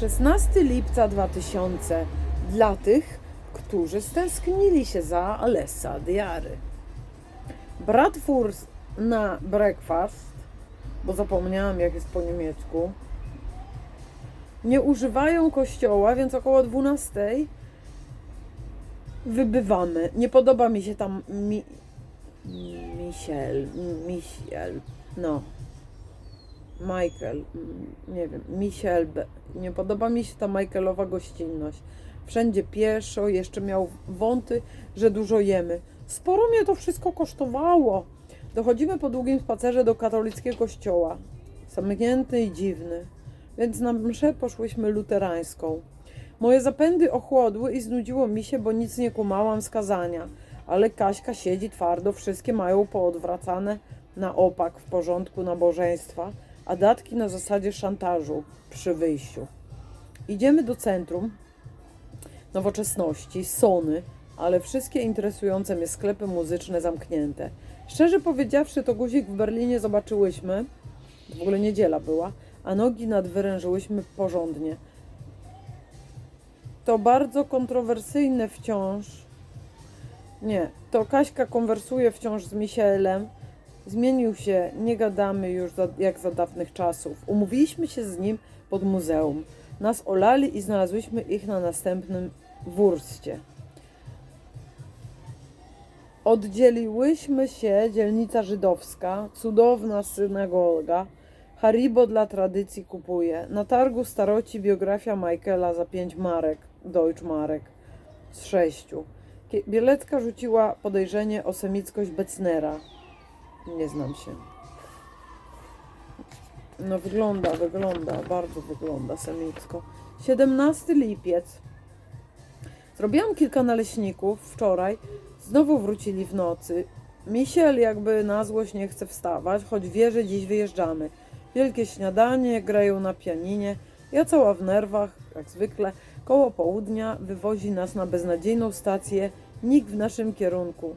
16 lipca 2000 dla tych, którzy stęsknili się za Alessa Diary. Bratwurst na breakfast, bo zapomniałam jak jest po niemiecku. Nie używają kościoła, więc około 12 wybywamy. Nie podoba mi się tam mi, Michel, Michel, no. Michael, mm, nie wiem, Michel, nie podoba mi się ta Michaelowa gościnność. Wszędzie pieszo, jeszcze miał wąty, że dużo jemy. Sporo mnie to wszystko kosztowało. Dochodzimy po długim spacerze do katolickiego kościoła. Zamknięty i dziwny. Więc na mszę poszłyśmy luterańską. Moje zapędy ochłodły i znudziło mi się, bo nic nie kumałam z kazania. Ale Kaśka siedzi twardo, wszystkie mają poodwracane na opak w porządku nabożeństwa, a datki na zasadzie szantażu przy wyjściu. Idziemy do centrum nowoczesności, Sony, ale wszystkie interesujące mnie sklepy muzyczne zamknięte. Szczerze powiedziawszy, to guzik w Berlinie zobaczyłyśmy, w ogóle niedziela była, a nogi nadwyrężyłyśmy porządnie. To bardzo kontrowersyjne wciąż. Nie, to Kaśka konwersuje wciąż z Michelem. Zmienił się, nie gadamy już za, jak za dawnych czasów. Umówiliśmy się z nim pod muzeum. Nas olali i znalazłyśmy ich na następnym wurscie. Oddzieliłyśmy się, dzielnica żydowska, cudowna synagoga. Haribo dla tradycji kupuje. Na targu staroci biografia Michaela za 5 marek, Deutschmarek z 6. Kie- Bielecka rzuciła podejrzenie o semickość Becnera. Nie znam się. No wygląda, wygląda, bardzo wygląda semicko. 17 lipiec. Zrobiłam kilka naleśników wczoraj. Znowu wrócili w nocy. Misiel jakby na złość nie chce wstawać, choć wie, że dziś wyjeżdżamy. Wielkie śniadanie, grają na pianinie. Ja cała w nerwach, jak zwykle. Koło południa wywozi nas na beznadziejną stację. Nikt w naszym kierunku.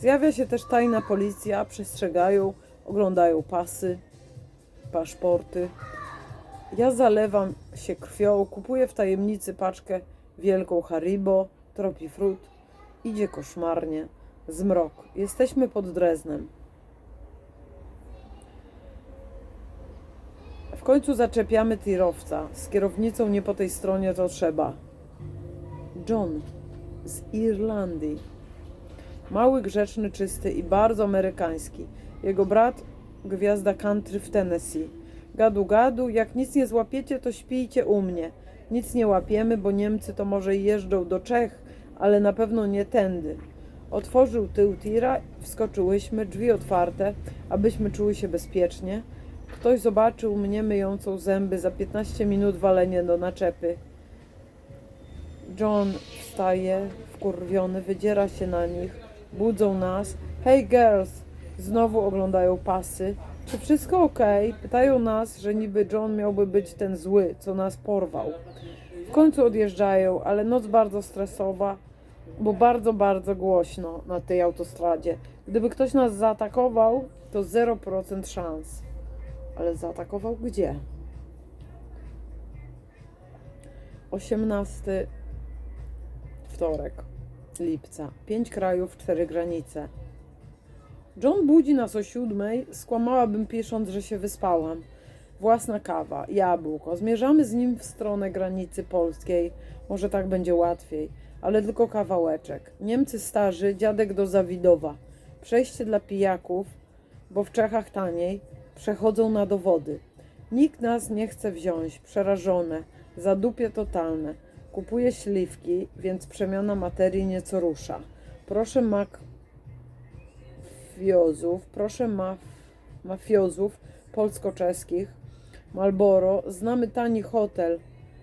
Zjawia się też tajna policja, przestrzegają, oglądają pasy, paszporty. Ja zalewam się krwią, kupuję w tajemnicy paczkę wielką Haribo, tropi frut. Idzie koszmarnie. Zmrok. Jesteśmy pod Dreznem. W końcu zaczepiamy tirowca. Z kierownicą nie po tej stronie to trzeba. John z Irlandii. Mały, grzeczny, czysty i bardzo amerykański. Jego brat gwiazda country w Tennessee. Gadu gadu, jak nic nie złapiecie, to śpijcie u mnie. Nic nie łapiemy, bo Niemcy to może jeżdżą do Czech, ale na pewno nie tędy. Otworzył tył tira, wskoczyłyśmy, drzwi otwarte, abyśmy czuły się bezpiecznie. Ktoś zobaczył mnie myjącą zęby za 15 minut walenie do naczepy. John wstaje, wkurwiony, wydziera się na nich, budzą nas. Hey girls! Znowu oglądają pasy. Czy wszystko ok? Pytają nas, że niby John miałby być ten zły, co nas porwał. W końcu odjeżdżają, ale noc bardzo stresowa, bo bardzo, bardzo głośno na tej autostradzie. Gdyby ktoś nas zaatakował, to 0% szans. Ale zaatakował gdzie? 18 wtorek lipca. Pięć krajów, cztery granice. John budzi nas o siódmej. Skłamałabym pisząc, że się wyspałam. Własna kawa, jabłko. Zmierzamy z nim w stronę granicy polskiej. Może tak będzie łatwiej, ale tylko kawałeczek. Niemcy starzy, dziadek do Zawidowa. Przejście dla pijaków, bo w Czechach taniej, przechodzą na dowody. Nikt nas nie chce wziąć, przerażone, zadupie totalne. Kupuję śliwki, więc przemiana materii nieco rusza. Proszę mafiozów, proszę maf mafiozów polsko-czeskich, Malboro, znamy tani hotel